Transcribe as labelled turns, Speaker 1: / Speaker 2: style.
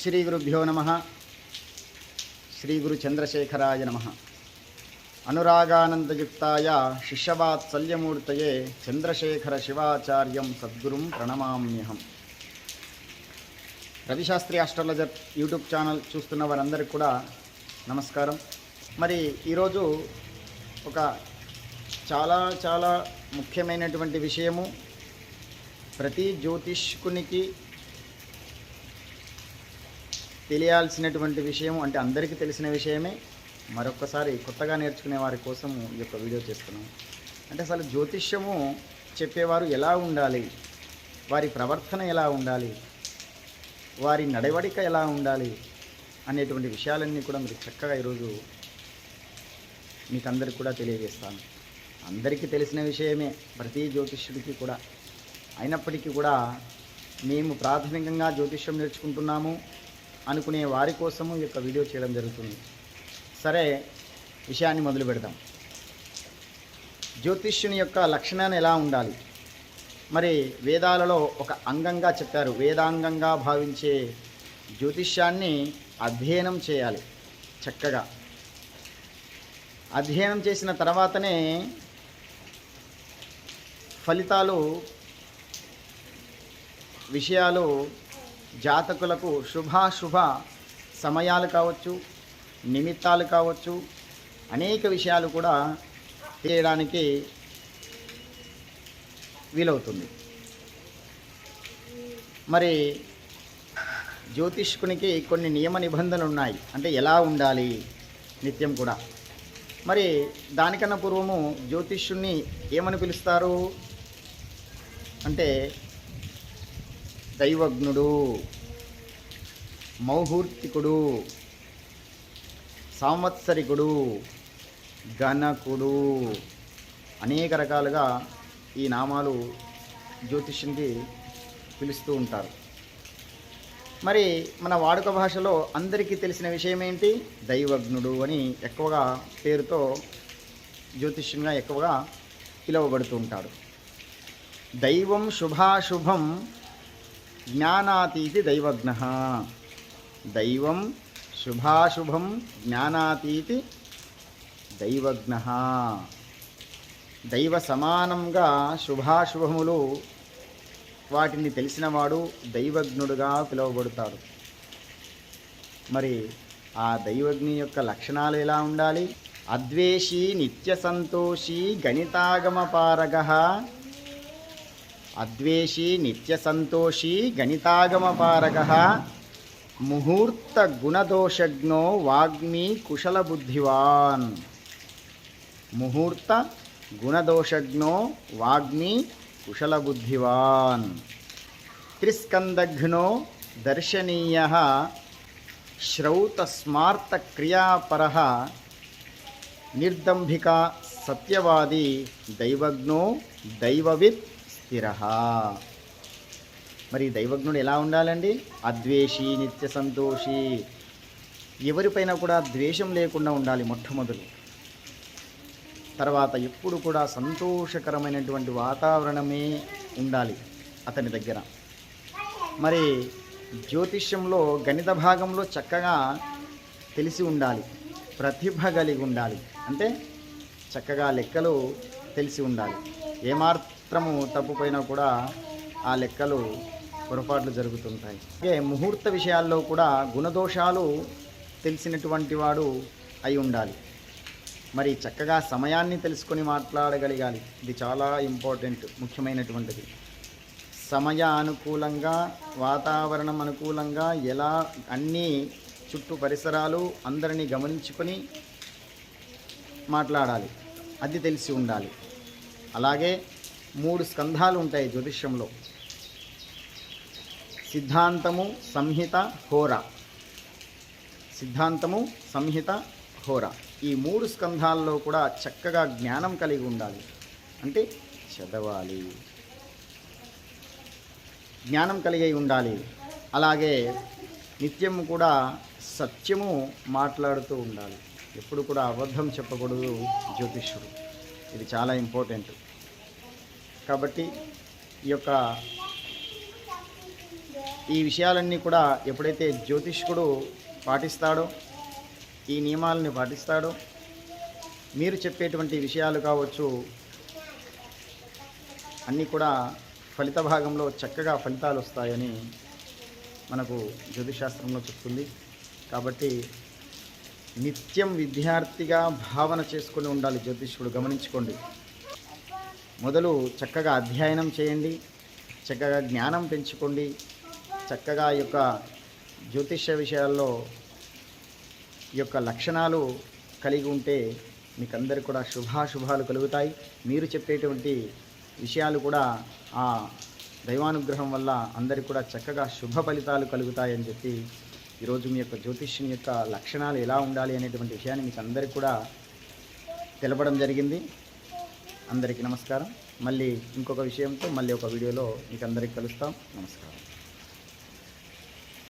Speaker 1: శ్రీ గురుభ్యో నమ. శ్రీ గురు చంద్రశేఖరాయ నమ. అనురాగానందయుక్తాయ శిష్యవాత్సల్యమూర్తయే చంద్రశేఖర శివాచార్యం సద్గురుం ప్రణమామ్యహం. రవిశాస్త్రి ఆస్ట్రాలజర్ యూట్యూబ్ ఛానల్ చూస్తున్న వారందరికీ కూడా నమస్కారం. మరి ఈరోజు ఒక చాలా చాలా ముఖ్యమైనటువంటి విషయము. ప్రతి జ్యోతిష్కునికి తెలియాల్సినటువంటి విషయం అంటే అందరికీ తెలిసిన విషయమే. మరొకసారి కొత్తగా నేర్చుకునే వారి కోసం ఈ యొక్క వీడియో చేస్తున్నాం. అంటే అసలు జ్యోతిష్యము చెప్పేవారు ఎలా ఉండాలి? వారి ప్రవర్తన ఎలా ఉండాలి? వారి నడవడిక ఎలా ఉండాలి? అనేటువంటి విషయాలన్నీ కూడా మీరు చక్కగా ఈరోజు మీకు అందరికి కూడా తెలియజేస్తాను. అందరికీ తెలిసిన విషయమే ప్రతి జ్యోతిష్యుడికి కూడా. అయినప్పటికీ కూడా మేము ప్రాథమికంగా జ్యోతిష్యం నేర్చుకుంటున్నాము. అనుకునే వారి కోసము ఈ యొక్క వీడియో చేయడం జరుగుతుంది. సరే విషయాన్ని మొదలు పెడదాం. జ్యోతిష్యుని యొక్క లక్షణాన్ని ఎలా ఉండాలి? మరి వేదాలలో ఒక అంగంగా చెప్పారు. వేదాంగంగా భావించే జ్యోతిష్యాన్ని అధ్యయనం చేయాలి చక్కగా. అధ్యయనం చేసిన తర్వాతనే ఫలితాలు విషయాలు జాతకులకు శుభాశుభ సమయాలు కావచ్చు నిమిత్తాలు కావచ్చు అనేక విషయాలు కూడా చేయడానికి వీలవుతుంది. మరి జ్యోతిష్కునికి కొన్ని నియమ నిబంధనలు ఉన్నాయి. అంటే ఎలా ఉండాలి? నిత్యం కూడా. మరి దానికన్నా పూర్వము జ్యోతిష్యుణ్ణి ఏమని పిలుస్తారు? అంటే దైవజ్ఞుడు మౌహూర్తికుడు సాంవత్సరికుడు గణకుడు అనేక రకాలుగా ఈ నామాలు జ్యోతిష్యునికి పిలుస్తూ ఉంటారు. మరి మన వాడుక భాషలో అందరికీ తెలిసిన విషయం ఏంటి? దైవజ్ఞుడు అని ఎక్కువగా పేరుతో జ్యోతిష్యంగా ఎక్కువగా పిలువబడుతూ ఉంటాడు. దైవం శుభాశుభం జ్ఞానాతీతి దైవజ్ఞ. దైవం శుభాశుభం జ్ఞానాతీతి దైవజ్ఞ. దైవ సమానంగా శుభాశుభములు వాటిని తెలిసినవాడు దైవజ్ఞుడుగా పిలువబడతాడు. మరి ఆ దైవజ్ఞి యొక్క లక్షణాలు ఎలా ఉండాలి? అద్వేషి నిత్య సంతోషి గణితాగమపారగ అద్వేషీ నిత్యసంతోషీ గణితాగమపారక ముహూర్త గుణదోషజ్ఞో వాగ్మీ కుశలబుద్ధివాన్. ముహూర్త గుణదోషజ్ఞో వాగ్మీ కుశలబుద్ధివాన్. త్రిస్కందఘ్నో దర్శనీయ శ్రౌతస్మార్తక్రియాపర నిర్దంభిక సత్యవాది దైవజ్ఞో దైవవిత్ స్థిర. మరి దైవజ్ఞుడు ఎలా ఉండాలండి? అద్వేషి నిత్య సంతోషి. ఎవరిపైన కూడా ద్వేషం లేకుండా ఉండాలి మొట్టమొదలు. తర్వాత ఎప్పుడు కూడా సంతోషకరమైనటువంటి వాతావరణమే ఉండాలి అతని దగ్గర. మరి జ్యోతిష్యంలో గణిత భాగంలో చక్కగా తెలిసి ఉండాలి ప్రతిభ కలిగి ఉండాలి. అంటే చక్కగా లెక్కలు తెలిసి ఉండాలి. ఏమార్ చిత్రము తప్పుపోయినా కూడా ఆ లెక్కలు పొరపాట్లు జరుగుతుంటాయి. అలాగే ముహూర్త విషయాల్లో కూడా గుణదోషాలు తెలిసినటువంటి వాడు అయి ఉండాలి. మరి చక్కగా సమయాన్ని తెలుసుకొని మాట్లాడగలగాలి. ఇది చాలా ఇంపార్టెంట్ ముఖ్యమైనటువంటిది. సమయ అనుకూలంగా వాతావరణం అనుకూలంగా ఎలా అన్ని చుట్టూ పరిసరాలు అందరినీ గమనించుకొని మాట్లాడాలి. అది తెలిసి ఉండాలి. అలాగే మూడు స్కంధాలు ఉంటాయి జ్యోతిష్యంలో. సిద్ధాంతము సంహిత హోర. సిద్ధాంతము సంహిత హోర. ఈ మూడు స్కంధాల్లో కూడా చక్కగా జ్ఞానం కలిగి ఉండాలి. అంటే చదవాలి. జ్ఞానం కలిగి ఉండాలి. అలాగే నిత్యం కూడా సత్యము మాట్లాడుతూ ఉండాలి. ఎప్పుడు కూడా అబద్ధం చెప్పకూడదు జ్యోతిష్యుడు. ఇది చాలా ఇంపార్టెంట్. కాబట్టి ఈ యొక్క ఈ విషయాలన్నీ కూడా ఎప్పుడైతే జ్యోతిష్కుడు పాటిస్తాడో ఈ నియమాలని పాటిస్తాడో మీరు చెప్పేటువంటి విషయాలు కావచ్చు అన్నీ కూడా ఫలిత భాగంలో చక్కగా ఫలితాలు వస్తాయని మనకు జ్యోతిశాస్త్రంలో చెప్తుంది. కాబట్టి నిత్యం విద్యార్థిగా భావన చేసుకొని ఉండాలి జ్యోతిష్కుడు. గమనించుకోండి. మొదలు చక్కగా అధ్యయనం చేయండి చక్కగా జ్ఞానం పెంచుకోండి చక్కగా ఈ యొక్క జ్యోతిష్య విషయాల్లో ఈ యొక్క లక్షణాలు కలిగి ఉంటే మీకు అందరు కూడా శుభాశుభాలు కలుగుతాయి. మీరు చెప్పేటువంటి విషయాలు కూడా ఆ దైవానుగ్రహం వల్ల అందరికి కూడా చక్కగా శుభ ఫలితాలు కలుగుతాయని చెప్పి ఈరోజు మీ యొక్క జ్యోతిష్యం యొక్క లక్షణాలు ఎలా ఉండాలి అనేటువంటి విషయాన్ని మీకు అందరికి కూడా తెలపడం జరిగింది. అందరికీ నమస్కారం. మళ్ళీ ఇంకొక విషయంతో మళ్ళీ ఒక వీడియోలో మీకు అందరికీ కలుస్తాం. నమస్కారం.